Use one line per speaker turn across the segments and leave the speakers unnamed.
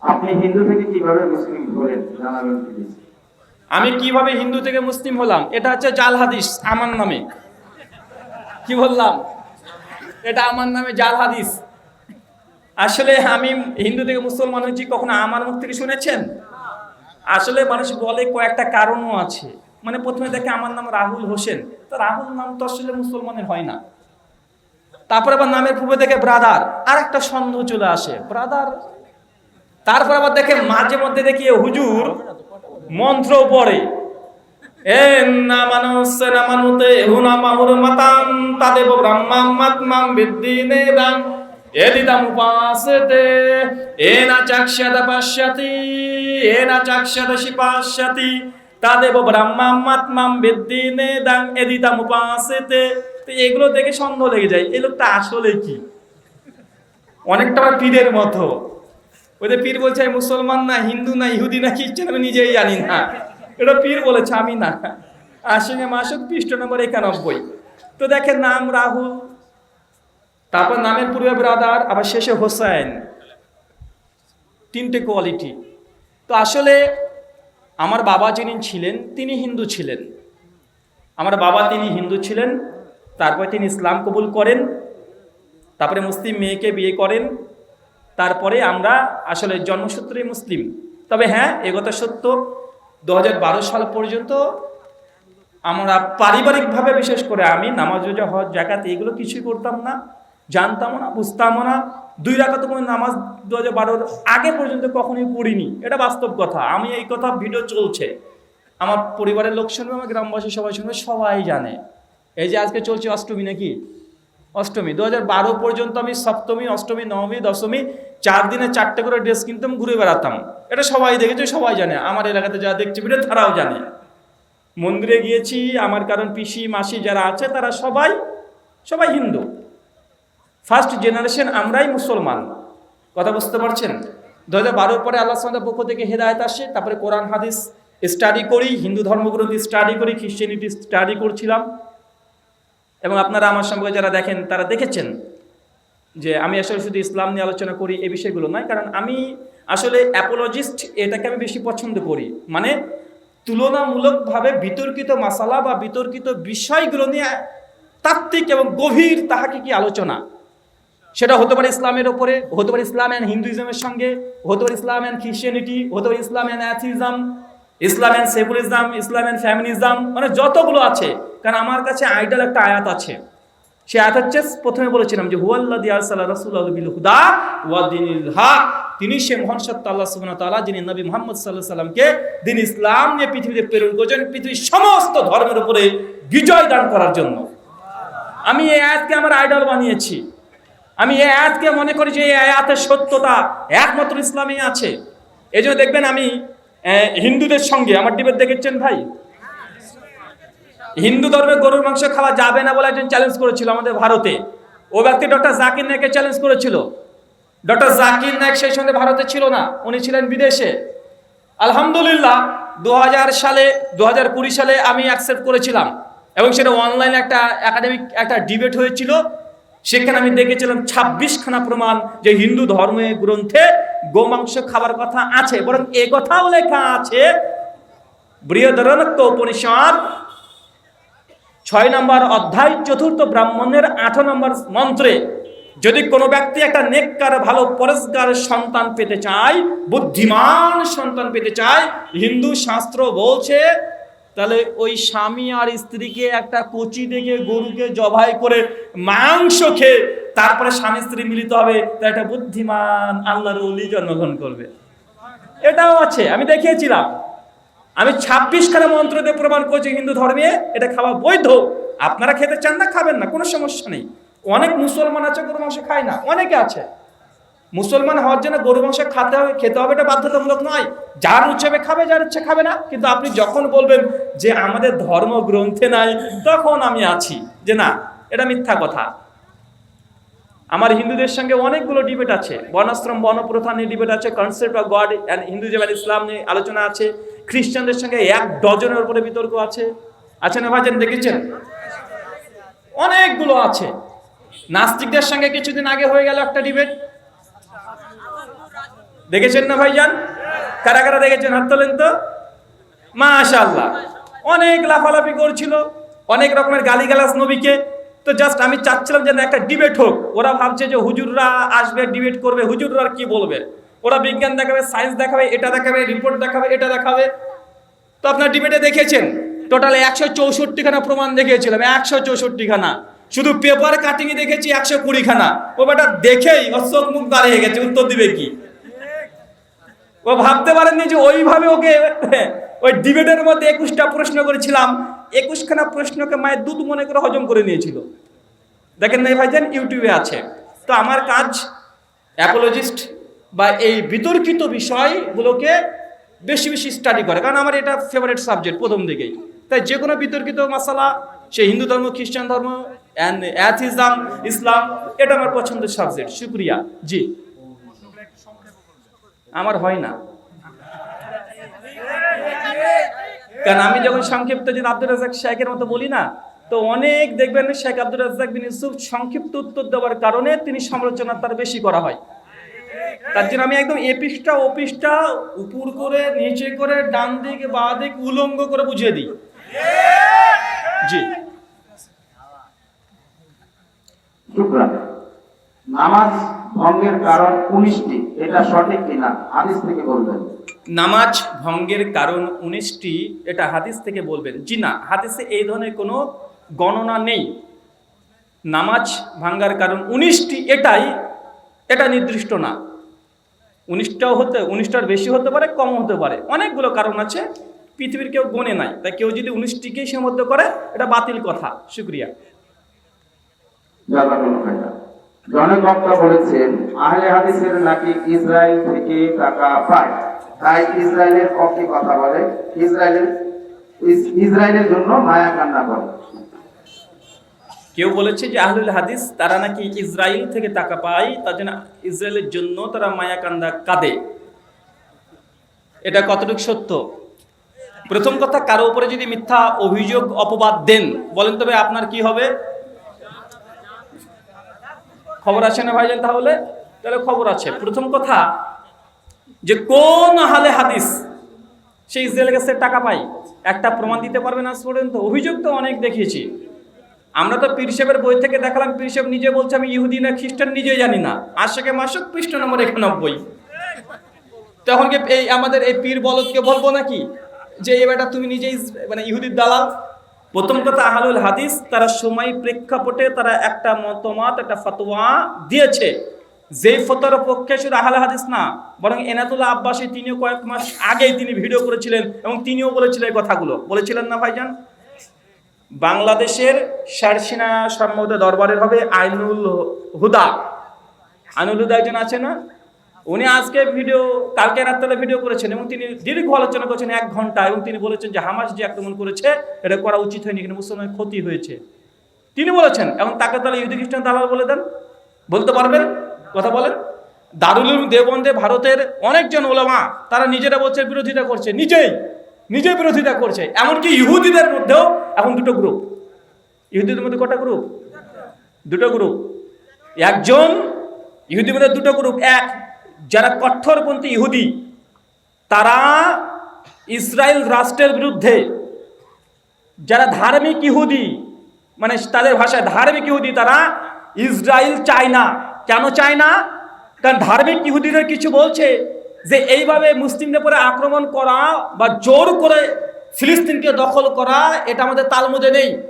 আপনি হিন্দু থেকে কীভাবে মুসলিম হলেন? জানাবেন প্লিজ।
আমি কীভাবে হিন্দু থেকে মুসলিম হলাম? এটা হচ্ছে জাল হাদিস, আমার নামে। কি বললাম? এটা আমার নামে জাল হাদিস। আসলে আমি হিন্দু থেকে মুসলমান হয়েছি, কখনো আমার মুখ থেকে শুনেছেন? আসলে মানুষ বলে কয়েকটা কারণও আছে। মানে প্রথমে দেখে আমার নাম রাহুল হোসেন। তো রাহুল নাম তো আসলে মুসলমানের হয় না। তারপরে আবার নামের পূর্বে দেখে ব্রাদার। আর একটা সন্দেহ চলে আসে। ব্রাদার তারপর আবার দেখে মাঝে মধ্যে দেখি হুজুর মন্ত্র পড়ে। এ মাতমাম এ না এ না মাতমাম এগুলো দেখে সন্দেহ লেগে যায় এই লোকটা আসলে কি? অনেকটা পীরের মতো। ওদের পীর বলছে আমি মুসলমান না, হিন্দু না, ইহুদি না, খ্রিস্টান, আমি নিজেই জানি না। এটা পীর বলেছে, আমি না। আশিনে মাসক পৃষ্ঠ নম্বর একানব্বই। তো দেখেন নাম রাহুল, তারপর নামের পূর্বে ব্রাদার, আবার শেষে হোসাইন। তিনটে কোয়ালিটি। তো আসলে আমার বাবা যিনি ছিলেন, তিনি হিন্দু ছিলেন। আমার বাবা তিনি হিন্দু ছিলেন, তারপর তিনি ইসলাম কবুল করেন, তারপরে মুসলিম মেয়েকে বিয়ে করেন তারপরে আমরা আসলে জন্মসূত্রে মুসলিম। তবে হ্যাঁ একথা সত্য, দু হাজার বারো সাল পর্যন্ত আমরা পারিবারিকভাবে বিশেষ করে আমি, নামাজ, রোজা, হজ জাকাত এগুলো কিছুই করতাম না, জানতামও না, বুঝতামও না। দুই রাখাত কোনো নামাজ দু হাজার আগে পর্যন্ত কখনোই পড়িনি। এটা বাস্তব কথা। আমি এই কথা ভিডিও চলছে। আমার পরিবারের লোক শুনবে, আমার গ্রামবাসী সবাই শুনবে, সবাই জানে। এই যে আজকে চলছে অষ্টমী নাকি? অষ্টমী দু বারো পর্যন্ত আমি সপ্তমী, অষ্টমী, নবমী, দশমী, চার দিনে চারটে করে ড্রেস কিনতাম, ঘুরে বেড়াতাম। এটা সবাই দেখেছে, সবাই জানে। আমার এলাকাতে যা দেখছে ভিডিও, তারাও জানে। মন্দিরে গিয়েছি, আমার কারণ পিসি, মাসি যারা আছে, তারা সবাই সবাই হিন্দু। ফার্স্ট জেনারেশন আমরাই মুসলমান। কথা বুঝতে পারছেন? দু হাজার বারোর পরে আল্লাহ সালামের পক্ষ থেকে হেদায়ত আসে, তারপরে কোরআন, হাদিস স্টাডি করি, হিন্দু ধর্মগ্রন্থ স্টাডি করি খ্রিশ্চানিটি স্টাডি করছিলাম। এবং আপনারা আমার সঙ্গে যারা দেখেন, তারা দেখেছেন যে আমি আসলে শুধু ইসলাম নিয়ে আলোচনা করি এই বিষয়গুলো নয়, কারণ আমি আসলে অ্যাপোলজিস্ট এটাকে আমি বেশি পছন্দ করি। মানে তুলনামূলকভাবে বিতর্কিত মাসালা বা বিতর্কিত বিষয়গুলো নিয়ে তাত্ত্বিক এবং গভীর তাহাকে কি আলোচনা। সেটা হতে পারে ইসলামের ওপরে হতে পারে ইসলাম অ্যান্ড হিন্দুইজমের সঙ্গে, হতে পারে ইসলাম অ্যান্ড খ্রিস্টিয়ানিটি হতে পারে ইসলাম and atheism Islam and secularism ইসলাম অ্যান্ড ফ্যামিনিজম মানে যতগুলো আছে, কারণ আমার কাছে আইডাল একটা আয়াত আছে। সে আয়াত হচ্ছে, প্রথমে বলেছিলাম যে হুয়াল্লাদি আরসালা রাসূলুল্লাহ বিল হুদা ওয়া দিনিল হক। তিনি সে মহান সত্য আল্লাহ সুবহানাহু ওয়া তাআলা, যিনি নবী মুহাম্মদ আলাইহি সাল্লামকে দিন ইসলাম নিয়ে পৃথিবীতে প্রেরণ করেছেন, পৃথিবীর সমস্ত ধর্মের উপরে বিজয় দান করার জন্য। আমি এই আয়াতকে আমার আইডল বানিয়েছি। আমি এই আয়াতকে মনে করি যে, এই আয়াতের সত্যতা একমাত্র ইসলামে আছে। এই জন্য দেখবেন আমি হিন্দুদের সঙ্গে, আমার ডিবেট দেখেছেন ভাই? হিন্দু ধর্মে গরুর মাংস খাওয়া যাবে না বলে একজন চ্যালেঞ্জ করেছিল আমাদের ভারতে। ও ব্যক্তি ডক্টর জাকির নায়ককে চ্যালেঞ্জ করেছিল। ডক্টর জাকির নায়ক সেই সঙ্গে ভারতে ছিল না, উনি ছিলেন বিদেশে। আলহামদুলিল্লাহ দু হাজার সালে দু হাজার কুড়ি সালে আমি অ্যাকসেপ্ট করেছিলাম। এবং সেটা অনলাইনে একটা একাডেমিক একটা ডিবেট হয়েছিল। সেখানে আমি দেখেছিলাম ছাব্বিশখানা প্রমাণ যে হিন্দু ধর্মের গ্রন্থে গোমাংস খাবার কথা আছে, বরং এ কথাও লেখা আছে বৃহদরণক্য উপনিষদ, ছয় নম্বর অধ্যায়, চতুর্থ ব্রাহ্মণের আঠ নম্বর মন্ত্রে, যদি কোনো ব্যক্তি একটা নেককার, ভালো পরেশগার সন্তান পেতে চায়, বুদ্ধিমান সন্তান পেতে চায়, হিন্দু শাস্ত্র বলছে তাহলে ওই স্বামী আর স্ত্রীকে একটা কচি ডেকে গরুকে জবাই করে মাংস খেয়ে তারপরে স্বামী স্ত্রী মিলিত হবে, তা একটা বুদ্ধিমান আল্লাহর অলি জন্মগ্রহণ করবে। এটাও আছে, আমি দেখিয়েছিলাম। আমি ছাব্বিশ খানা মন্ত্র দিয়ে প্রমাণ করছি হিন্দু ধর্মে, এটা খাওয়া বৈধ। আপনারা খেতে চান না, খাবেন না, কোনো সমস্যা নেই। অনেক মুসলমান আছে, গরু, মাংস খায় না, অনেকে আছে। মুসলমান হওয়ার জন্য গরু মাংস খাতে হবে, খেতে হবে এটা বাধ্যতামূলক নয়। যার উৎসবে খাবে, যার ইচ্ছে খাবে না। কিন্তু আপনি যখন বলবেন যে আমাদের ধর্ম গ্রন্থে নাই, তখন আমি আছি। যে না, এটা মিথ্যা কথা। আমার হিন্দুদের সঙ্গে অনেকগুলো ডিবেট আছে। বর্ণাশ্রম বর্ণপ্রথা নিয়ে ডিবেট আছে concept of God and Hinduism and ইসলাম নিয়ে আলোচনা আছে। খ্রিস্টানদের সঙ্গে এক ডজনের উপরে বিতর্ক আছে। আছে না ভাইজান, দেখেছেন? অনেকগুলো আছে। নাস্তিকদের সঙ্গে কিছুদিন আগে হয়ে গেল একটা ডিবেট দেখেছেন না ভাইজান? কারা কারা দেখেছেন? হাত তোলেন তো। মাশাআল্লাহ। অনেক লাফালাফি করছিল, অনেক রকমের গালিগালাজ নবীকে। তো জাস্ট আমি চাচ্ছিলাম যে না, একটা ডিবেট হোক। ওরা ভাবছে যে হুজুররা আসবে ডিবেট করবে। হুজুররা কি বলবে? ওরা বিজ্ঞান দেখাবে সায়েন্স দেখাবে, এটা দেখাবে রিপোর্ট দেখাবে, এটা দেখাবে। তো আপনার ডিবেটে দেখেছেন? টোটাল একশো চৌষট্টিখানা প্রমাণ দেখিয়েছিলাম। একশো চৌষট্টিখানা। শুধু পেপার কাটিংয়ে দেখেছি একশো কুড়ি খানা ও বেটা দেখেই চোখ মুখ দাঁড়িয়ে গেছে। উত্তর দিবে কি? ও ভাবতে পারেননি যে ওইভাবে ওকে, ওই ডিবেটের মধ্যে একুশটা প্রশ্ন করেছিলাম। একুশখানা প্রশ্নকে মায়ের দুধ মনে করে হজম করে নিয়েছিল। দেখেন নাই ভাইজান, ইউটিউবে আছে। তো আমার কাজ অ্যাপোলজিস্ট বা এই বিতর্কিত বিষয়গুলোকে বেশি বেশি স্টাডি করে। কারণ আমার এটা ফেভারিট সাবজেক্ট প্রথম দিকেই। তাই যে কোনো বিতর্কিত মশালা, সে হিন্দু ধর্ম, খ্রিস্টান ধর্ম অ্যাথিজম ইসলাম, এটা আমার পছন্দের সাবজেক্ট শুক্রিয়া। জি। আমার হয় না। কারণ আমি যখন সংক্ষিপ্ত যদি আব্দুল রাজাক শেখের মতো বলি না, তো অনেক দেখবেন শেখ আব্দুল রাজাক বিন ইউসুফ সংক্ষিপ্ত উত্তর দেওয়ার কারণে তিনি সমালোচনা তার বেশি করা হয়। তার জন্য আমি একদম এপিসটা ওপিসটা উপর করে, নিচে করে, ডান দিক, বা দিক উলঙ্গ করে বুঝিয়ে দিই। জি।
নামাজ ভঙ্গের কারণ উনিশটি এটা সঠিক কিনা? হাদিস থেকে বলবেন।
নামাজ ভঙ্গের কারণ উনিশটি এটা হাদিস থেকে বলবেন। জি না হাদিসে এই ধরনের কোনো গণনা নেই। নামাজ ভাঙ্গার কারণ উনিশটি এটাই এটা নির্দিষ্ট না। উনিশটাও হতে উনিশটার বেশি হতে পারে কম হতে পারে। অনেকগুলো কারণ আছে পৃথিবীর কেউ গনে নাই। তাই কেউ যদি উনিশটিকেই সীমাবদ্ধ করে এটা বাতিল কথা। শুক্রিয়া।
বলেছেন, আহলে হাদিসের নাকি ইসরায়েল থেকে টাকা পায়। তাই ইসরায়েলের পক্ষে কথা বলে, ইসরায়েলের ইসরায়েলের জন্য মায়া কান্না করে।
কেউ বলেছে যে আহলুল হাদিস, তারা নাকি ইসরায়েল থেকে টাকা পায়, তার জন্য ইসরায়েলের জন্য তারা মায়াকান্দা কাঁদে। এটা কতটুকু সত্য? প্রথম কথা, কারও উপরে যদি মিথ্যা অভিযোগ, অপবাদ দেন, বলেন তবে আপনার কি হবে? খবর আছে না ভাইজান তাহলে? তাহলে খবর আছে। প্রথম কথা, যে কোন হালে হাদিস সেই ইসরায়েলের কাছে টাকা পাই একটা প্রমাণ দিতে পারবে না আজ পর্যন্ত? অভিযোগ তো অনেক দেখিয়েছি। আমরা তো পীর সাহেবের বই থেকে দেখালাম, পীর সাহেব নিজে বলছে, আমি ইহুদি না, খ্রিস্টান নিজেই জানি না। আশেকে মাসক পৃষ্ঠ নম্বর একানব্বই। তখন কি এই আমাদের এই পীর বলদকে বলব নাকি? যে এই বেটা তুমি নিজেই মানে ইহুদির দালাল প্রথম কথা, আহলুল হাদিস, তারা সময় প্রেক্ষাপটে তারা একটা মতমত, একটা ফতোয়া দিয়েছে। যেই ফতোয়ার পক্ষে শুধু আহলে হাদিস না, বরং এনাতুল্লাহ আব্বাসী তিনিও কয়েক মাস আগেই তিনি ভিডিও করেছিলেন এবং তিনিও বলেছিলেন এই কথাগুলো। বলেছিলেন না ভাইজান? বাংলাদেশের শারসিনা সম্মত দরবারের হবে আইনুল হুদা। আইনুল হুদা একজন আছে না? উনি আজকে ভিডিও কালকে রাত্রে ভিডিও করেছেন এবং তিনি দীর্ঘ আলোচনা করেছেন এক ঘণ্টা এবং তিনি বলেছেন যে হামাস যে আক্রমণ করেছে, এটা করা উচিত হয়নি কিন্তু মুসলমানের ক্ষতি হয়েছে। তিনি বলেছেন, এবং তাকে তাহলে ইহুদি খ্রিস্টান দালাল বলে দেন। বলতে পারবেন? কথা বলেন? দারুল উলুম দেওবন্দে ভারতের অনেকজন ওলামা, তারা নিজেরা বলছে বিরোধিতা করছে, নিজেই নিজে বিরোধিতা করছে। এমনকি ইহুদিদের মধ্যেও এখন দুটো গ্রুপ ইহুদিদের মধ্যে কটা গ্রুপ দুটো গ্রুপ একজন ইহুদির মধ্যে দুটো গ্রুপ এক। যারা কঠোরপন্থী ইহুদি, তারা ইসরায়েল রাষ্ট্রের বিরুদ্ধে যারা ধার্মিক ইহুদি মানে তাদের ভাষায় ধার্মিক ইহুদি, তারা ইসরায়েল চায় না। কেন চায় না? কারণ ধার্মিক ইহুদিদের কিছু বলছে যে এইভাবে মুসলিমদের পরে আক্রমণ করা বা জোর করে ফিলিস্তিনকে দখল করা, এটা আমাদের তালমুদে নেই।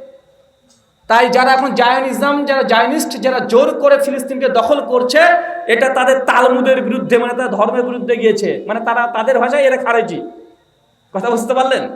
তাই যারা এখন জায়নিজম, যারা জায়নিস্ট, যারা জোর করে ফিলিস্তিনকে দখল করছে এটা তাদের তালমুদের বিরুদ্ধে মানে তাদের ধর্মের বিরুদ্ধে গিয়েছে। মানে তারা তাদের ভাষায় এরা খারেজি। কথা বুঝতে পারলেন?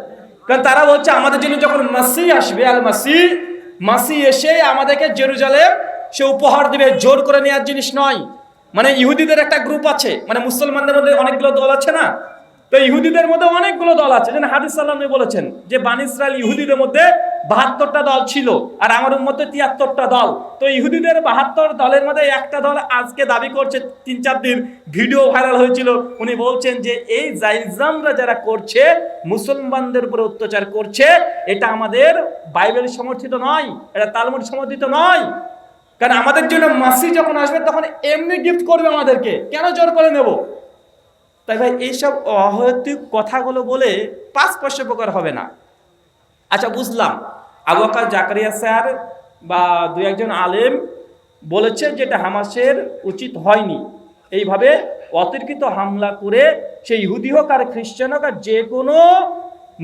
কারণ তারা বলছে, আমাদের জন্য যখন মাসি আসবে, আল মাসি মাসি এসে আমাদেরকে জেরুজালে সে উপহার দিবে। জোর করে নেওয়ার জিনিস নয়। মানে ইহুদিদের একটা গ্রুপ আছে। মানে মুসলমানদের মধ্যে অনেকগুলো দল আছে না? তো ইহুদিদের মধ্যে অনেকগুলো দল আছে। যেন হাদিস সাল্লাম বলেছেন যে বান ইসরায়েল ইহুদিদের মধ্যে বাহাত্তরটা দল ছিল আর আমার মধ্যে তিয়াত্তরটা দল। তো ইহুদিদের বাহাত্তর দলের মধ্যে একটা দল আজকে দাবি করছে, তিন চার দিন ভিডিও ভাইরাল হয়েছিল। উনি বলছেন যে এই জাইজামরা যারা করছে, মুসলমানদের উপরে অত্যাচার করছে, এটা আমাদের বাইবেল সমর্থিত নয়, এটা তালমুড সমর্থিত নয়। কারণ আমাদের জন্য মাসি যখন আসবে, তখন এমনি গিফট করবে আমাদেরকে। কেন জোর করে নেব? তাই ভাই, এইসব অহৈতুক কথাগুলো বলে পাঁচ পয়সা প্রকার হবে না। আচ্ছা বুঝলাম। আবুকার জাকারিয়া স্যার বা দু একজন আলেম বলেছে যেটা হামাসের উচিত হয়নি। এইভাবে অতর্কিত হামলা করে সেই ইহুদি হোক আর খ্রিস্টান হোক আর যে কোনো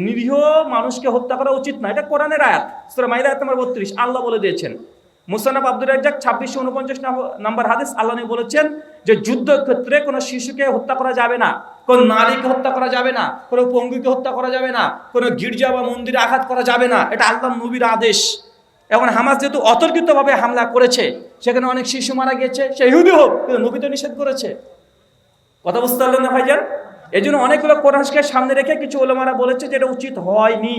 নিরীহ মানুষকে হত্যা করা উচিত না। এটা কোরআনের আয়াত। সুরা মাইরা আয়াত নম্বর বত্রিশ। আল্লাহ বলে দিয়েছেন। মুসানাব আব্দুর রাজ্জাক ছাব্বিশশো উনপঞ্চাশ নম্বর হাদিস আল্লাহ বলেছেন যে যুদ্ধক্ষেত্রে কোনো শিশুকে হত্যা করা যাবে না, কোন নারীকে হত্যা করা যাবে না, কোনো পঙ্গুকে হত্যা করা যাবে না, কোনো গির্জা বা মন্দিরে আঘাত করা যাবে না, এটা আল্লাহ নবীর আদেশ। এখন হামাস যেহেতু অতর্কিতভাবে হামলা করেছে, সেখানে অনেক শিশু মারা গেছে সে ইহুদি হোক, কিন্তু নবী তো নিষেধ করেছে। কথা বুঝতে পারলেন না ভাইজান? এই জন্য অনেকগুলো কোরআনকে সামনে রেখে কিছু ওলামারা বলেছে যে এটা উচিত হয়নি।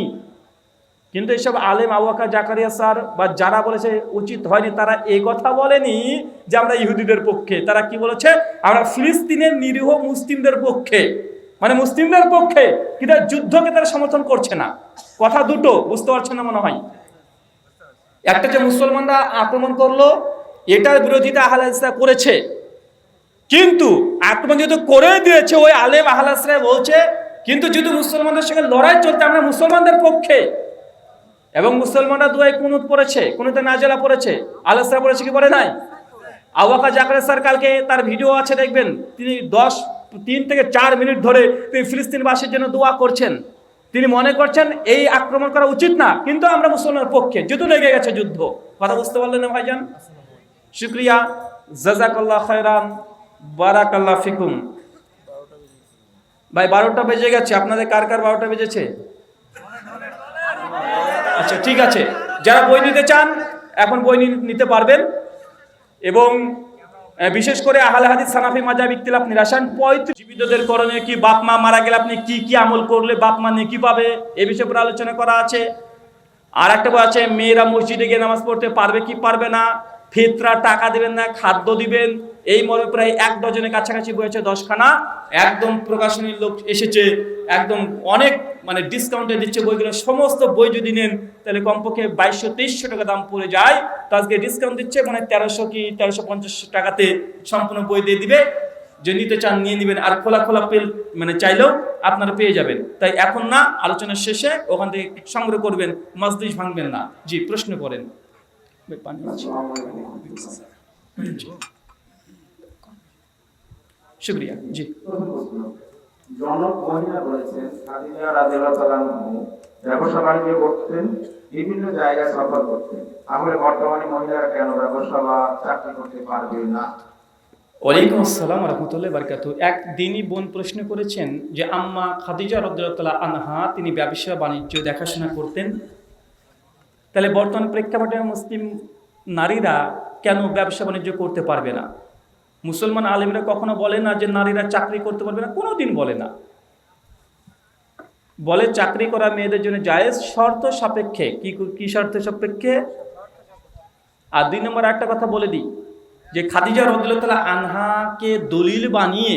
কিন্তু এইসব আলেম আওয়াকা জাকারিয়া স্যার বা যারা বলেছে উচিত হয়নি, তারা এই কথা বলেনি যে আমরা ইহুদিদের পক্ষে। তারা কি বলেছে? আমরা ফিলিস্তিনের নিরীহ মুসলিমদের পক্ষে। মানে মুসলিমদের পক্ষে, কিন্তু যুদ্ধকে তারা সমর্থন করছে না। কথা দুটো, বুঝতে পারছেন না মনে হয়? একটা যে মুসলমানরা আক্রমণ করল, এটার বিরোধিতা আহলে করেছে। কিন্তু আক্রমণ যেহেতু করে দিয়েছে, ওই আলেম আহলাসরা বলছে, কিন্তু যদি মুসলমানদের সঙ্গে লড়াই চলতে, আমরা মুসলমানদের পক্ষে। এবং মুসলমানরা দুয়াই কুনুত পড়েছে, কুনুতে নাজেলা পড়েছে, আলাসরা পড়েছে কি পড়ে নাই? আওয়াকা জাকরে স্যার কালকে তার ভিডিও আছে, দেখবেন, তিনি দশ, তিন থেকে চার মিনিট ধরে তিনি ফিলিস্তিনবাসীর জন্য দোয়া করছেন। তিনি মনে করছেন, এই আক্রমণ করা উচিত না, কিন্তু আমরা মুসলমানের পক্ষে, যুদ্ধ লেগে গেছে যুদ্ধ। কথা বুঝতে পারলেন না ভাইজান? শুক্রিয়া জাজাকাল্লাহ খয়রান, বারাকাল্লাহ ফিকুম। ভাই, বারোটা বেজে গেছে, আপনাদের কার কার বারোটা বেজেছে? আচ্ছা ঠিক আছে। যারা বই নিতে চান, এখন বই নিতে পারবেন। এবং বিশেষ করে আহলে হাদিস সানাফি মাজাব ইখতিলাফ নিরাসান পঁয়ত্রিশ জীবিতদের করণীয় কি বাপ মা মারা গেলে আপনি কি কি আমল করলে বাপ মা নেকি পাবে? এ বিষয়ে উপর আলোচনা করা আছে। আর একটা বই আছে, মেয়েরা মসজিদে গিয়ে নামাজ পড়তে পারবে কি পারবে না? ফিতরা টাকা দিবেন না, খাদ্য দিবেন। এই মর্মে প্রায় এক ডজনের কাছাকাছি বই আছে দশখানা। একদম প্রকাশনীর লোক এসেছে, একদম অনেক মানে ডিসকাউন্টে দিচ্ছে বইগুলো। সমস্ত বই যদি নেন, তাহলে কমপক্ষে বাইশশো, তেইশশো টাকা দাম পড়ে যায়। তো আজকে ডিসকাউন্ট দিচ্ছে মানে তেরোশো কি তেরোশো পঞ্চাশ টাকাতে সম্পূর্ণ বই দিয়ে দিবে। যে নিতে চান, নিয়ে নেবেন। আর খোলা খোলা পেল মানে চাইলেও আপনারা পেয়ে যাবেন। তাই এখন না আলোচনার শেষে ওখান থেকে সংগ্রহ করবেন, মজলিস ভাঙবেন না। জি, প্রশ্ন করেন। শুক্রিয়া জি।
জনক মহিলা বলেছেন খাদিজা রাদিয়াল্লাহু তাআলা ব্যবসা বাণিজ্য করতেন বিভিন্ন জায়গায় সফর করতেন তাহলে বর্তমানে মহিলারা কেন ব্যবসা বা চাকরি করতে পারবে না?
ওয়ালাইকুম আসসালাম রহমতুল্লাহ বারকাতু এক দিনই বোন প্রশ্ন করেছেন যে আম্মা খাদিজা রদ্দাল্লাহ আনহা তিনি ব্যবসা বাণিজ্য দেখাশোনা করতেন। তাহলে বর্তমান প্রেক্ষাপটে মুসলিম নারীরা কেন ব্যবসা বাণিজ্য করতে পারবে না? মুসলমান আলেমরা কখনো বলে না যে নারীরা চাকরি করতে পারবে না? কোনো দিন বলে না। বলে চাকরি করা মেয়েদের জন্য জায়েজ শর্ত সাপেক্ষে। কি কি শর্ত সাপেক্ষে? আর দুই নম্বর একটা কথা বলে দিই, যে খাদিজা রদুল্লাহ আনহাকে দলিল বানিয়ে,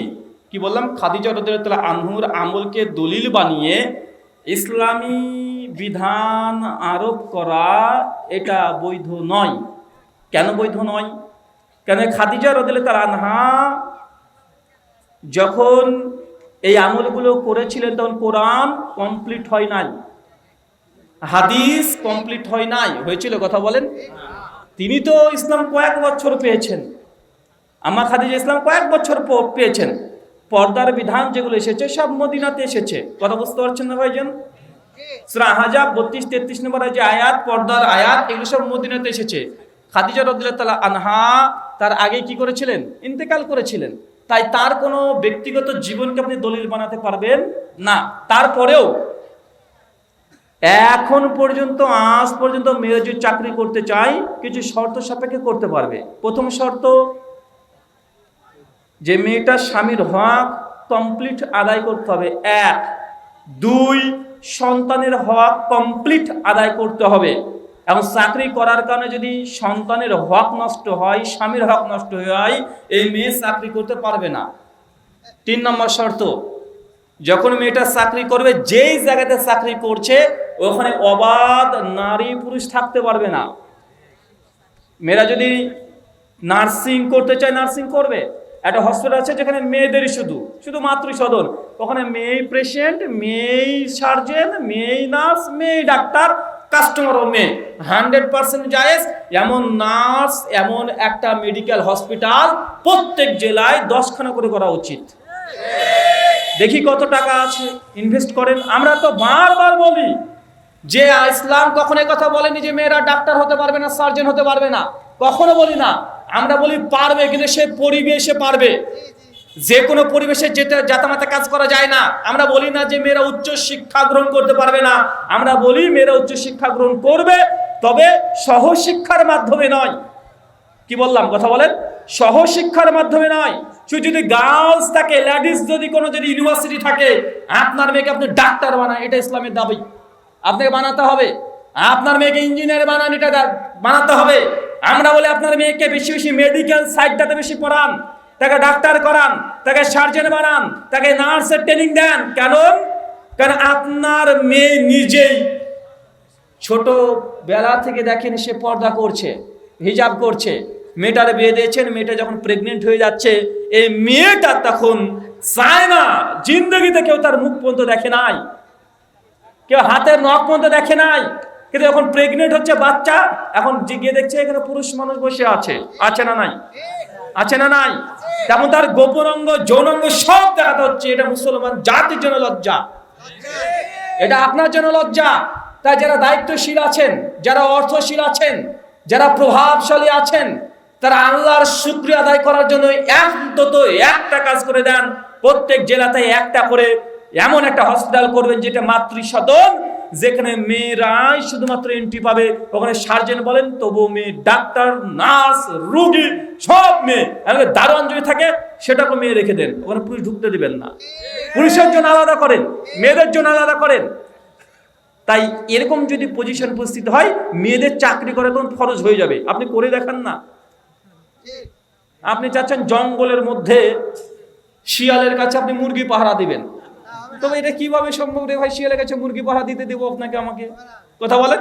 কি বললাম? খাদিজা রদুল্লাহ আনহুর আমলকে দলিল বানিয়ে ইসলামী বিধান আরোপ করা এটা বৈধ নয়। কেন বৈধ নয়? কেন খাদিজা রদুল্লাহ আনহা যখন এই আমলগুলো করেছিলেন, তখন কোরআন কমপ্লিট হয় নাই। হাদিস কমপ্লিট হয় নাই। হয়েছিল কথা বলেন? তিনি তো ইসলাম কয়েক বছর পেয়েছেন। আম্মা খাদিজা ইসলাম কয়েক বছর পেয়েছেন। পর্দার বিধান যেগুলো এসেছে, সব মদিনাতে এসেছে। কথা বুঝতে পারছেন না ভাইজান? সুরা বত্রিশ, তেত্রিশ নম্বর যে আয়াত, পর্দার আয়াত, এগুলো সব মদিনাতে এসেছে। খাদিজা রদুল্লাহ আনহা তার আগে কি করেছিলেন? ইন্তেকাল করেছিলেন। তাই তার কোনো ব্যক্তিগত জীবনকে আপনি দলিল বানাতে পারবেন না। তারপরেও এখন পর্যন্ত, আজ পর্যন্ত মেয়ে চাকরি করতে চায়, কিছু শর্ত সাপেক্ষে করতে পারবে। প্রথম শর্ত, যে মেয়েটার স্বামীর হক কমপ্লিট আদায় করতে হবে। এক। দুই সন্তানের হক কমপ্লিট আদায় করতে হবে। এবং চাকরি করার কারণে যদি সন্তানের হক নষ্ট হয়, স্বামীর হক নষ্ট হয়, এই মেয়ে চাকরি করতে পারবে না। তিন নম্বর শর্ত, যখন মেয়েটা চাকরি করবে, যেই জায়গাতে চাকরি করছে, ওখানে অবাধ নারী পুরুষ থাকতে পারবে না। মেয়েরা যদি নার্সিং করতে চায় নার্সিং করবে? একটা হসপিটাল আছে যেখানে মেয়েদেরই শুধু শুধু মাতৃ সদন ওখানে মেয়ে পেশেন্ট মেয়ে সার্জেন মেয়ে নার্স মেয়ে ডাক্তার কাস্টমারও মেয়ে। হান্ড্রেড পার্সেন্ট জায়েজ, এমন নার্স এমন একটা মেডিকেল হসপিটাল প্রত্যেক জেলায় দশখানা করে করা উচিত। দেখি কত টাকা আছে ইনভেস্ট করেন। আমরা তো বারবার বলি, যে ইসলাম কখনো কথা বলেনি যে মেয়েরা ডাক্তার হতে পারবে না সার্জন হতে পারবে না। কখনো বলি না, আমরা বলি পারবে, কিন্তু সে পরিবেশে পারবে। যে কোনো পরিবেশে যেতে জাতামাতা কাজ করা যায় না। আমরা বলি না যে মেয়েরা উচ্চ শিক্ষা গ্রহণ করতে পারবে না। আমরা বলি মেয়েরা উচ্চ শিক্ষা গ্রহণ করবে, তবে সহশিক্ষার মাধ্যমে নয়। কি বললাম, কথা বলেন? সহশিক্ষার মাধ্যমে নয়। শুধু যদি গার্লস থাকে লেডিস যদি কোনো যদি ইউনিভার্সিটি থাকে, আপনার মেয়েকে আপনি ডাক্তার বানান, এটা ইসলামের দাবি। আপনাকে বানাতে হবে। আপনার মেয়েকে ইঞ্জিনিয়ার বানান এটা বানাতে হবে। আমরা বলি আপনার মেয়েকে বেশি বেশি মেডিকেল সাইডটাতে বেশি পড়ান, তাকে ডাক্তার করান, তাকে সার্জন বানান, তাকে নার্সের ট্রেনিং দেন। কেন? কারণ আপনার মেয়ে নিজেই ছোট বেলা থেকে দেখেন সে পর্দা করছে, হিজাব করছে। মেয়েটার বিয়ে দিয়েছেন, মেয়েটা যখন প্রেগনেন্ট হয়ে যাচ্ছে, এই মেয়েটা তখন চায় না জিন্দগিতে কেউ তার মুখ পর্যন্ত দেখে নাই, কেউ হাতের নখ পর্যন্ত দেখে নাই। কিন্তু এখন প্রেগনেন্ট হচ্ছে বাচ্চা, এখন গিয়ে দেখছে এখানে পুরুষ মানুষ বসে আছে আছে না নাই? আছে না নাই? তেমন তার গোপন অঙ্গ, যৌন অঙ্গ সব দেখাতে হচ্ছে, এটা মুসলমান জাতির জন্য লজ্জা। এটা আপনার জন্য লজ্জা। তাই যারা দায়িত্বশীল আছেন, যারা অর্থশীল আছেন, যারা প্রভাবশালী আছেন, তারা আল্লাহর শুক্রিয়া আদায় করার জন্য অন্তত একটা কাজ করে দেন। প্রত্যেক জেলাতে একটা করে এমন একটা হসপিটাল করবেন, যেটা মাতৃ সদন যেখানে মেয়েরাই শুধুমাত্র এন্ট্রি পাবে, ওখানে সার্জেন বলেন, তবু মেয়ে ডাক্তার, নার্স, রুগী, সব মেয়ে। এমনকি দারোয়ান যদি থাকে সেটাকে মেয়ে রেখে দেন। ওখানে পুলিশ ঢুকতে দিবেন না। পুলিশের জন্য আলাদা করেন, মেয়েদের জন্য আলাদা করেন। তাই এরকম যদি পজিশন উপস্থিত হয়, মেয়েদের চাকরি করে তখন ফরজ হয়ে যাবে। আপনি করে দেখান না। আপনি চাচ্ছেন জঙ্গলের মধ্যে শিয়ালের কাছে আপনি মুরগি পাহারা দিবেন। তবে এটা কীভাবে সম্ভব রে ভাই? শিয়ালের কাছে মুরগি পাহারা দিতে দেবো আপনাকে আমাকে? কথা বলেন।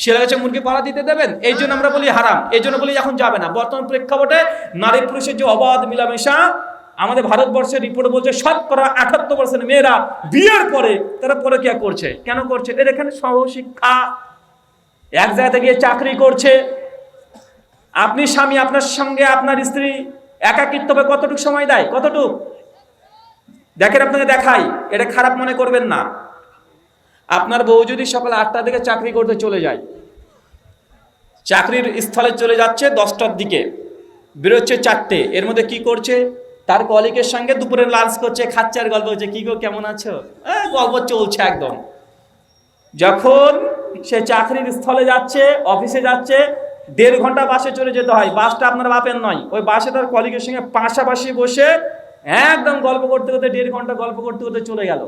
শিয়ালের কাছে মুরগি পাহারা দিতে দেবেন? এই জন্য আমরা বলি হারাম। এই জন্য বলি এখন যাবে না। বর্তমান প্রেক্ষাপটে নারী পুরুষের যে অবাধ মিলামেশা, আমাদের ভারতবর্ষের রিপোর্ট বলছে, শতকরা আঠাত্তর পার্সেন্ট মেয়েরা বিয়ের পরে তারা পরকিয়া করছে। কেন করছে? এর এখানে সহশিক্ষা এক জায়গাতে গিয়ে চাকরি করছে। আপনি স্বামী, আপনার সঙ্গে আপনার স্ত্রী একাকিত্বে কতটুকু সময় দেয়? কতটুক? দেখেন আপনাকে দেখাই, এটা খারাপ মনে করবেন না। আপনার বউ যদি সকাল আটটার দিকে চাকরি করতে চলে যায়, চাকরির স্থলে চলে যাচ্ছে দশটার দিকে, বেরোচ্ছে চারটে, এর মধ্যে কি করছে? তার কলিগের সঙ্গে দুপুরে লাঞ্চ করছে, খাচ্ছে আর গল্প হচ্ছে কি গো, কেমন আছো? গল্প চলছে একদম। যখন সে চাকরির স্থলে যাচ্ছে, অফিসে যাচ্ছে, দেড় ঘণ্টা বাসে চলে যেতে হয়। বাসটা আপনার বাপের নয়, ওই বাসে তার কলিগের সঙ্গে পাশাপাশি বসে একদম গল্প করতে করতে, দেড় ঘণ্টা গল্প করতে করতে চলে গেল।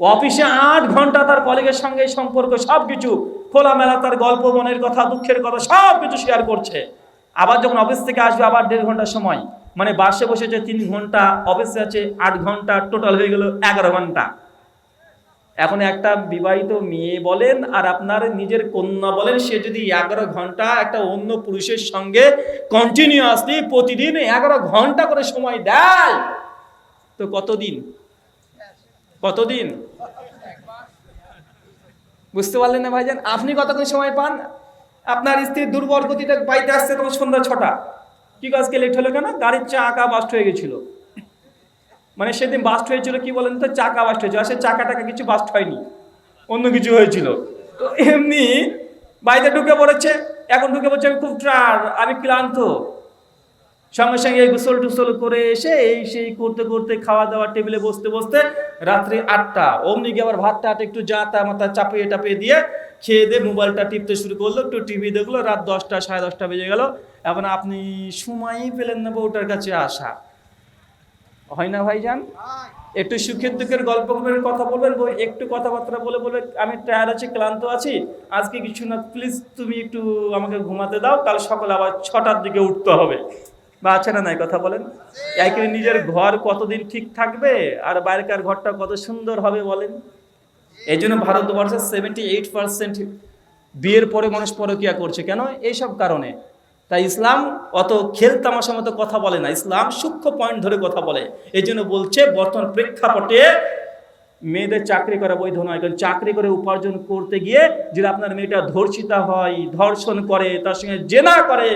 অফিসে আট ঘণ্টা তার কলিগের সঙ্গে সম্পর্ক সব কিছু খোলামেলা তার গল্প, মনের কথা, দুঃখের কথা সব কিছু শেয়ার করছে। আবার যখন অফিস থেকে আসবে, আবার দেড় ঘণ্টা সময়। মানে বাসে বসেছে তিন ঘণ্টা অফিসে আছে আট ঘণ্টা টোটাল হয়ে গেল এগারো ঘণ্টা। এখন একটা বিবাহিত মেয়ে বলেন, আর আপনার নিজের কন্যা বলেন, সে যদি এগারো ঘণ্টা একটা অন্য পুরুষের সঙ্গে কন্টিনিউয়াসলি প্রতিদিন এগারো ঘণ্টা করে সময় দেয় তো কতদিন? কতদিন? বুঝতে পারলেন না ভাইজান? আপনি কতক্ষণ সময় পান? আপনার স্ত্রীর দুর্বল গতিতে বাড়িতে আসছে তখন সন্ধ্যা ছটা। কি আজকে লেট হলো কেন? গাড়ির চাকা বাস্ট হয়ে গেছিল। মানে সেদিন বাস্ট হয়েছিল কি বলেন তো? চাকা বাস্ট হয়েছিল। সে চাকা টাকা কিছু বাস্ট হয়নি। অন্য কিছু হয়েছিল। তো এমনি বাড়িতে ঢুকে পড়েছে। এখন ঢুকে পড়ছে আমি খুব ট্রার আমি ক্লান্ত। সঙ্গে সঙ্গে গোসল টুসল করে এসে এই সেই করতে করতে খাওয়া দাওয়া টেবিলে বসতে বসতে রাত্রি আটটা। অমনি গিয়ে আবার ভাতটা আট একটু যা তা মাথা চাপিয়ে টাপিয়ে দিয়ে খেয়ে দিয়ে মোবাইলটা টিপতে শুরু করল, একটু টিভি দেখল, রাত দশটা, সাড়ে দশটা বেজে গেল। এখন আপনি সময়ই পেলেন না বউটার কাছে আসা। হয় না ভাইজান? একটু সুখের দুঃখের গল্প কথা বলবেন বই একটু কথাবার্তা বলে বলে আমি টায়ার আছি, ক্লান্ত আছি, আজকে কিছু না প্লিজ তুমি একটু আমাকে ঘুমাতে দাও, কাল সকালে আবার ছটার দিকে উঠতে হবে। বা আছে না নাই কথা বলেন? একই নিজের ঘর কতদিন ঠিক থাকবে আর বাইরেকার ঘরটা কত সুন্দর হবে বলেন? এই জন্য ভারতবর্ষের সেভেন্টি এইট পার্সেন্ট বিয়ের পরে মানুষ পরকিয়া করছে। কেন? এইসব কারণে। তাই ইসলাম অত খেল তামাশার মতো কথা বলে না। ইসলাম সূক্ষ্ম পয়েন্ট ধরে কথা বলে। এই জন্য বলছে বর্তমান প্রেক্ষাপটে মেয়েদের চাকরি করা বৈধ নয়, কারণ চাকরি করে উপার্জন করতে গিয়ে যদি আপনার মেয়েটা ধর্ষিতা হয়, ধর্ষণ করে, তার সঙ্গে জেনা করে,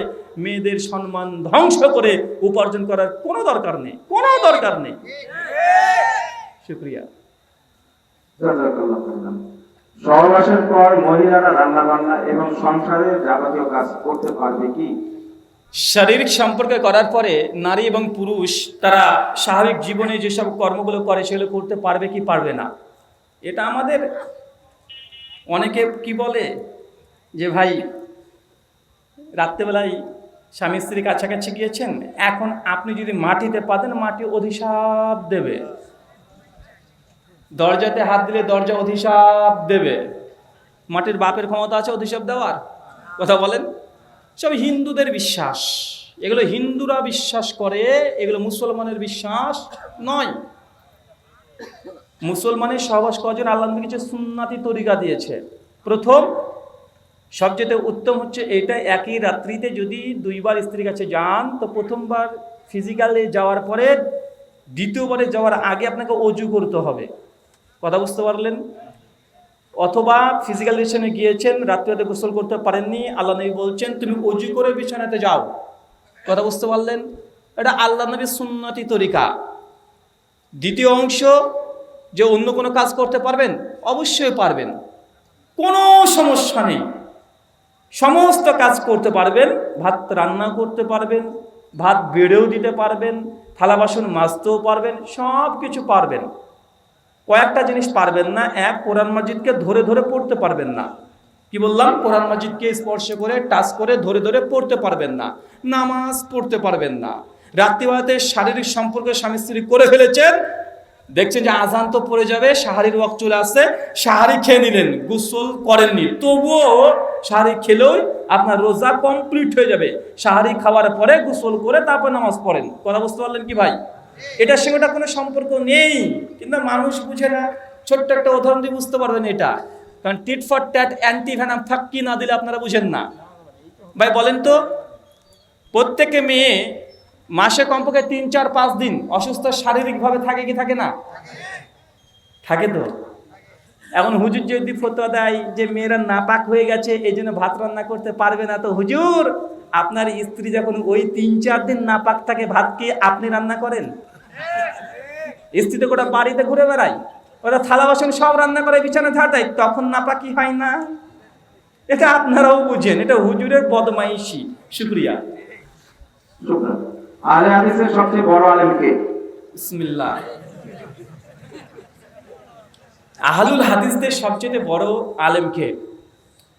মেয়েদের সম্মান ধ্বংস করে উপার্জন করার কোনো দরকার নেই, কোনো দরকার নেই। শুক্রিয়া।
সহবাসের পর মহিলারা রান্না বান্না এবং সংসারের যাবতীয় কাজ করতে পারবে কি?
শারীরিক সম্পর্ক করার পরে নারী এবং পুরুষ তারা স্বাভাবিক জীবনে যেসব কর্মগুলো করে সেগুলো করতে পারবে কি পারবে না? এটা আমাদের অনেকে কি বলে যে, ভাই, রাত্রেবেলায় স্বামী স্ত্রী কাছাকাছি গিয়েছেন, এখন আপনি যদি মাটিতে পাতেন, মাটি অধিশাপ দেবে। দরজাতে হাত দিলে দরজা অধিশাপ দেবে। মাটির বাপের ক্ষমতা আছে অধিশাপ দেওয়ার? কথা বলেন। সব হিন্দুদের বিশ্বাস। এগুলো হিন্দুরা বিশ্বাস করে, এগুলো মুসলমানের বিশ্বাস নয়। মুসলমানের সহবাস কজন আল্লাহ কিছু সুন্নাতি তরিকা দিয়েছে। প্রথম, সবচেয়ে উত্তম হচ্ছে এটা একই রাত্রিতে যদি দুইবার স্ত্রীর কাছে যান, তো প্রথমবার ফিজিক্যালি যাওয়ার পরে দ্বিতীয়বারে যাওয়ার আগে আপনাকে অজু করতে হবে। কথা বুঝতে পারলেন? অথবা ফিজিক্যাল রিলেশনে গিয়েছেন রাত্রিতে গোসল করতে পারেননি, আল্লাহ নবী বলছেন, তুমি অজু করে বিছানাতে যাও। কথা বুঝতে পারলেন? এটা আল্লাহ নবীর সুন্নতি তরিকা। দ্বিতীয় অংশ, যে অন্য কোনো কাজ করতে পারবেন, অবশ্যই পারবেন। কোনো সমস্যা নেই। সমস্ত কাজ করতে পারবেন, ভাত রান্না করতে পারবেন, ভাত বেড়েও দিতে পারবেন, থালা বাসন মাজতেও পারবেন সব কিছু পারবেন। কয়েকটা জিনিস পারবেন না, এক, কোরআন মাজিদকে ধরে ধরে পড়তে পারবেন না। কি বললাম? কোরআন মাজিদকে স্পর্শ করে, টাচ করে, ধরে ধরে পড়তে পারবেন না, নামাজ পড়তে পারবেন না। রাত্রিবেলাতে শারীরিক সম্পর্ক স্বামী স্ত্রী করে ফেলেছেন, দেখছেন যে আজান তো পড়ে যাবে সাহারির ওয়াক চলে আসছে সাহারি খেয়ে নিলেন, গোসল করেননি। তবুও সাহারি খেলেও আপনার রোজা কমপ্লিট হয়ে যাবে। সাহারি খাওয়ার পরে গোসল করে তারপর নামাজ পড়েন। কথা বুঝতে পারলেন কি ভাই? এটার সঙ্গে ওটা কোনো সম্পর্ক নেই, কিন্তু মানুষ বুঝে না। ছোট্ট একটা উদাহরণ দিয়ে বুঝতে পারবেন এটা। কারণ tit for tat anti venom ফাক্কি না দিলে আপনারা বুঝেন না। ভাই, বলেন তো, প্রত্যেকে মেয়ে মাসে কমপক্ষে তিন, চার, পাঁচ দিন অসুস্থ শারীরিকভাবে থাকে কি থাকে না? থাকে তো। এখন হুজুর যদি ফতোয়া দেয় যে মেয়েরা নাপাক হয়ে গেছে এই জন্য ভাত রান্না করতে পারবে না তো হুজুর। আপনার স্ত্রী যখন ওই তিন চার দিন নাপাক থাকে ভাত কি আপনি রান্না করেন? স্ত্রী তো গোটা বাড়িতে ঘুরে বেড়ায় ওরা থালা বাসন সব রান্না করে বিছানা ধার দেয় তখন নাপাকি হয় না? এটা আপনারাও বুঝেন এটা হুজুরের বদমাইশি শুক্রিয়া।
শুকরান। হাদিসের সবচেয়ে বড় আলেম কে?
বিসমিল্লাহ। আহলুল হাদিসদের সবচেয়ে বড় আলেমকে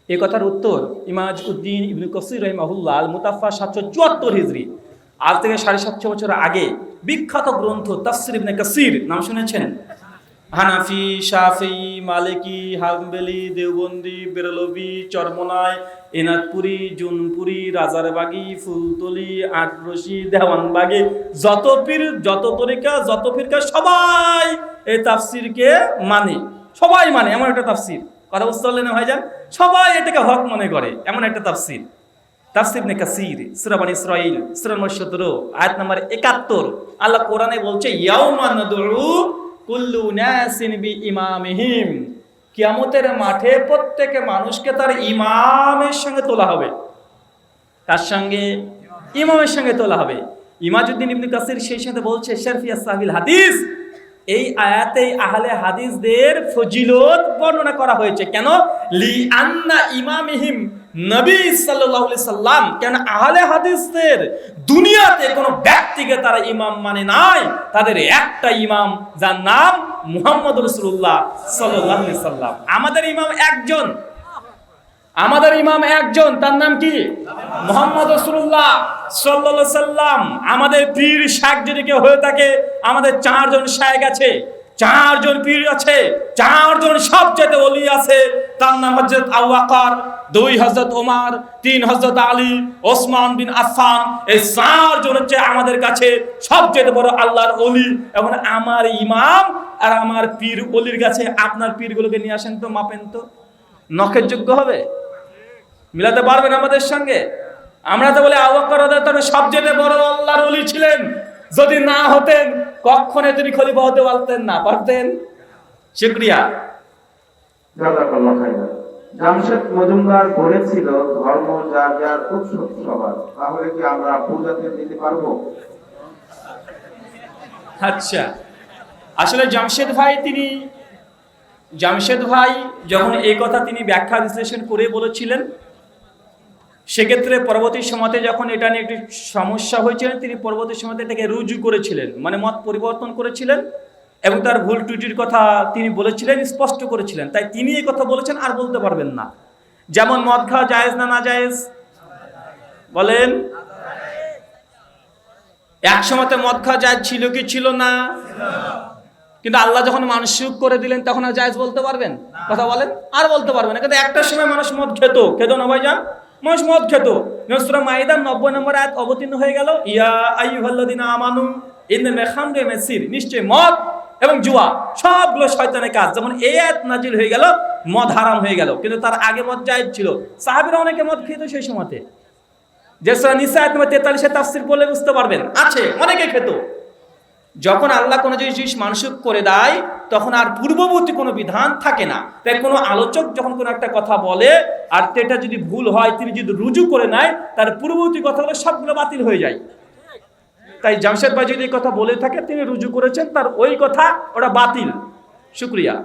এ কথার উত্তর ইমাজ উদ্দিন ইবনু কসির রহিমাহুল্লাহ আল মুতাফা সাতশো চুয়াত্তর হিজড়ি আজ থেকে সাড়ে সাতশো বছর আগে বিখ্যাত গ্রন্থ তাফসির ইবনে কাসির, নাম শুনেছেন? Hanafi, Shafi, Maliki, Hambali, Deobandi, Barelvi Charmonai Enayetpuri Jaunpuri, Razarbagi, Fultali, Atroshi, Dewanbagi, যত পীর, যত তরিকা, যত ফিরকা সবাই এই তাফসিরকে মানে। সবাই মানে এমন একটা তাফসির। কথা বুঝতে পারলেন ভাইজান? সবাই এটাকে হক মনে করে, এমন একটা তাফসির। তাফসির নে কাসির সুরাবান ইসরাইল সূরা নম্বর 17 আয়াত নম্বর 71 আল্লাহ কোরআনে বলছে কুল্লু নাসিন বি ইমামিহিম কিয়ামতের মাঠে প্রত্যেকে মানুষকে তার ইমামের সঙ্গে তোলা হবে। তার সঙ্গে? ইমামের সঙ্গে তোলা হবে। ইমাজুদ্দিন ইবনে কাসির সেই সাথে বলছে শরফিয়া সাহিল হাদিস এই আয়াতে আহলে হাদিসদের ফজিলত বর্ণনা করা হয়েছে। কেন? লি আন্না ইমামিহিম নবী আলাইহি সাল্লাম। কেন আহলে হাদিসদের দুনিয়াতে কোনো ব্যক্তিকে তারা ইমাম মানে নাই? তাদের একটা ইমাম, যার নাম মুহাম্মদ রসুল্লাহ আলাইহি সাল্লাম। আমাদের ইমাম একজন। আমাদের ইমাম একজন, তার নাম কি? মোহাম্মদ রসুল্লাহ সাল্লা সাল্লাম। আমাদের পীর শাক যদি কেউ হয়ে থাকে, আমাদের চারজন শায়েক আছে, চারজন পীর আছে, চারজন সবচেয়ে অলি আছে। তার নাম হজরত আউয়াকার দুই হজরত ওমার, তিন হজরত আলী, ওসমান বিন আফফান। এই চারজন হচ্ছে আমাদের কাছে সবচেয়ে বড় আল্লাহর অলি এবং আমার ইমাম আর আমার পীর অলির কাছে আপনার পীরগুলোকে নিয়ে আসেন তো, মাপেন তো। নখের যোগ্য হবে? মিলাতে পারবেন আমাদের সঙ্গে? আমরা তো বলি আবক্কর সবচেয়ে বড় আল্লাহর ওলি ছিলেন। যদি না হতেন কখনো তিনি খলিফা হতে পারতেন না। পারতেন? শুক্রিয়া।
জামশেদ মজুমদার বলেছিল ধর্ম যার যার উৎসব সবার। তাহলে কি আমরা পূজাতে দিতে পারব?
আচ্ছা। আসলে জামশেদ ভাই তিনি জামশেদ ভাই যখন এই কথা তিনি ব্যাখ্যা বিশ্লেষণ করে বলেছিলেন সেক্ষেত্রে পরবর্তী সময়তে যখন এটা নিয়ে একটি সমস্যা হয়েছিল তিনি পরবর্তী সময়তে এটাকে রুজু করেছিলেন মানে মত পরিবর্তন করেছিলেন এবং তার ভুল ত্রুটির কথা তিনি বলেছিলেন, স্পষ্ট করেছিলেন। তাই তিনি এই কথা বলেছেন, আর বলতে পারবেন না। যেমন মদ খাওয়া জায়েজ না না জায়েজ? বলেন। এক সময়তে মদ খাওয়া জায়েজ ছিল কি ছিল না? কিন্তু আল্লাহ যখন মানুষ সুখ করে দিলেন, তখন আর জায়েজ বলতে পারবেন? কথা বলেন, আর বলতে পারবেন কিন্তু একটা সময় মানুষ মদ খেত। খেত না ভাইজান? মানুষ মদ খেত। নসরা মাইদান নব্বই নম্বর আয়াত অবতীর্ণ হয়ে গেল। ইয়া আইয়ুহাল্লাযিনা আমানু ইন্নামা খামরু মাসির নিশ্চয় মদ এবং জুয়া, সবগুলো শয়তানের কাজ। যেমন এই আয়াত নাজিল হয়ে গেল, মদ হারাম হয়ে গেল। কিন্তু তার আগে মদ জায়েজ ছিল। সাহাবীরা অনেকে মদ খেত সেই সময়তে। যে সূরা নিসা আয়াত নম্বর 43 এর তাফসীর পড়লে বুঝতে পারবেন, আছে, অনেকে খেত। যখন আল্লাহ কোনো জিনিস মানসিক করে দেয়, তখন আর পূর্ববর্তী কোনো বিধান থাকে না। তাই কোনো আলোচক যখন কোনো একটা কথা বলে, আর সেটা যদি ভুল হয়, তিনি যদি রুজু করে নেয়, তার পূর্ববর্তী কথাগুলো সবগুলো বাতিল হয়ে যায়। তাই জামশেদ ভাই যদি কথা বলে থাকে, তিনি রুজু করেছেন, তার ওই কথা ওটা বাতিল। শুক্রিয়া।